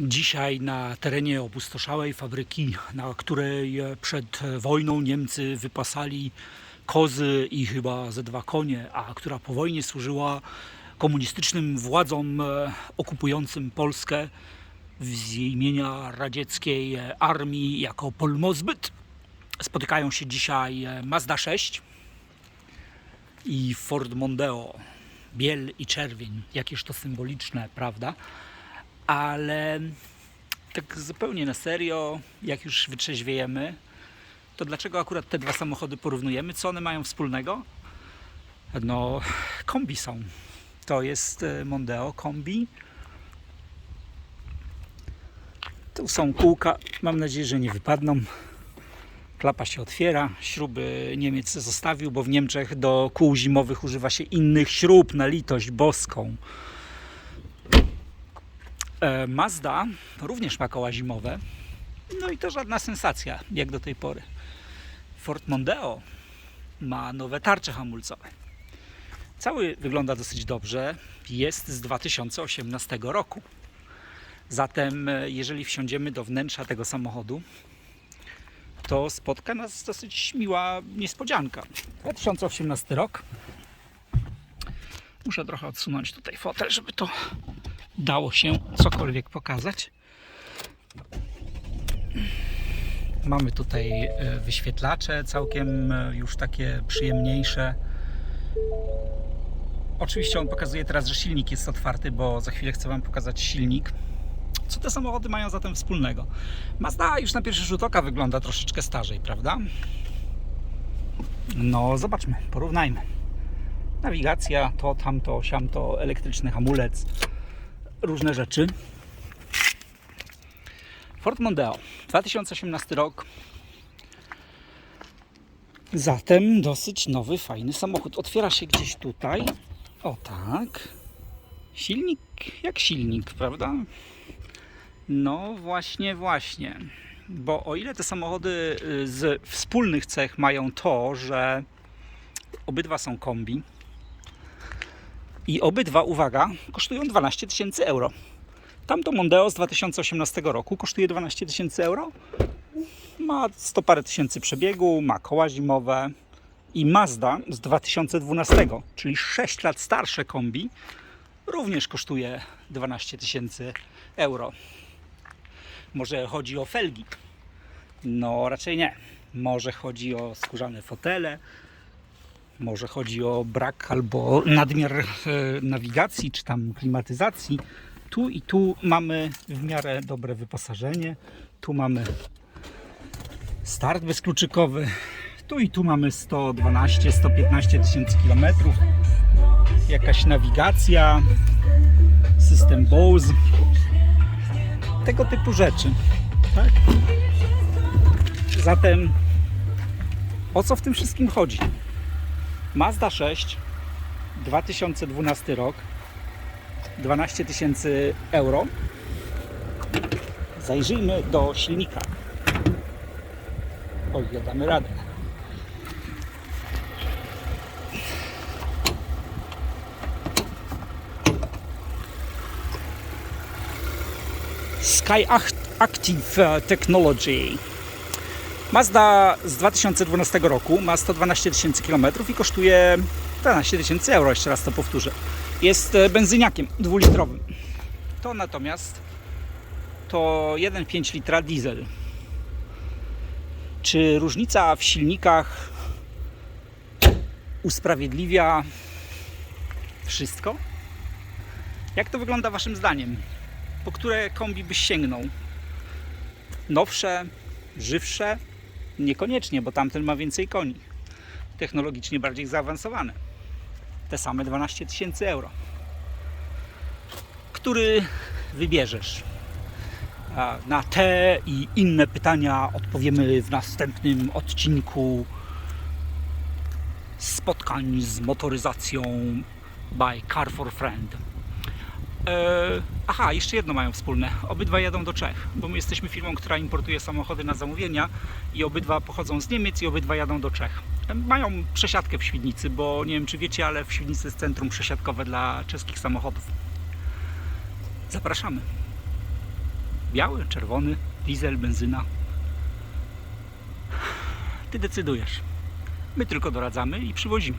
Dzisiaj na terenie opustoszałej fabryki, na której przed wojną Niemcy wypasali kozy i chyba ze dwa konie, a która po wojnie służyła komunistycznym władzom e, okupującym Polskę z imienia radzieckiej armii jako polmozbyt. Spotykają się dzisiaj e, Mazda 6 i Ford Mondeo. Biel i czerwień, jakież to symboliczne, prawda? Ale tak zupełnie na serio, jak już wytrzeźwiejemy, to dlaczego akurat te dwa samochody porównujemy? Co one mają wspólnego? No, kombi są. To jest e, Mondeo kombi. Tu są kółka. Mam nadzieję, że nie wypadną. Klapa się otwiera. Śruby Niemiec zostawił, bo w Niemczech do kół zimowych używa się innych śrub na litość boską. E, Mazda również ma koła zimowe. No i to żadna sensacja, jak do tej pory. Ford Mondeo ma nowe tarcze hamulcowe. Cały wygląda dosyć dobrze. Jest z 2018 roku. Zatem, e, jeżeli wsiądziemy do wnętrza tego samochodu, to spotka nas dosyć miła niespodzianka. 2018 rok. Muszę trochę odsunąć tutaj fotel, żeby to dało się cokolwiek pokazać. Mamy tutaj e, wyświetlacze, całkiem e, już takie przyjemniejsze. Oczywiście on pokazuje teraz, że silnik jest otwarty, bo za chwilę chcę Wam pokazać silnik. Co te samochody mają zatem wspólnego? Mazda już na pierwszy rzut oka wygląda troszeczkę starzej, prawda? No, zobaczmy, porównajmy. Nawigacja, to, tamto, siamto, elektryczny hamulec, różne rzeczy. Ford Mondeo, 2018 rok. Zatem dosyć nowy, fajny samochód. Otwiera się gdzieś tutaj. O tak. Silnik jak silnik, prawda? No właśnie, właśnie. Bo o ile te samochody y, z wspólnych cech mają to, że obydwa są kombi i obydwa, uwaga, kosztują 12 tysięcy euro. Tamto Mondeo z 2018 roku kosztuje 12 tysięcy euro. Ma 100 parę tysięcy przebiegu, ma koła zimowe i Mazda z 2012, czyli 6 lat starsze kombi, również kosztuje 12 tysięcy euro. Może chodzi o felgi? No raczej nie. Może chodzi o skórzane fotele, może chodzi o brak albo nadmiar e, nawigacji, czy tam klimatyzacji. Tu i tu mamy w miarę dobre wyposażenie. Tu mamy start bezkluczykowy. Tu i tu mamy 112-115 tysięcy kilometrów. Jakaś nawigacja, system Bose. Tego typu rzeczy. Tak? Zatem o co w tym wszystkim chodzi? Mazda 6 2012 rok 12 tysięcy euro. Zajrzyjmy do silnika. O ile damy radę. Sky Act- Active Technology. Mazda z 2012 roku ma 112 tysięcy kilometrów i kosztuje 12 tysięcy euro, jeszcze raz to powtórzę. Jest e, benzyniakiem dwulitrowym. To natomiast to 1,5 litra diesel. Czy różnica w silnikach usprawiedliwia wszystko? Jak to wygląda Waszym zdaniem? Po które kombi byś sięgnął? Nowsze, żywsze? Niekoniecznie, bo tamten ma więcej koni. Technologicznie bardziej zaawansowane. Te same 12 tysięcy euro. Który wybierzesz? Na te i inne pytania odpowiemy w następnym odcinku spotkań z motoryzacją by Car for Friend. E, aha, jeszcze jedno mają wspólne. Obydwa jadą do Czech, bo my jesteśmy firmą, która importuje samochody na zamówienia i obydwa pochodzą z Niemiec i obydwa jadą do Czech. E, Mają przesiadkę w Świdnicy, bo nie wiem czy wiecie, ale w Świdnicy jest centrum przesiadkowe dla czeskich samochodów. Zapraszamy. Biały, czerwony, diesel, benzyna. Ty decydujesz. My tylko doradzamy i przywozimy.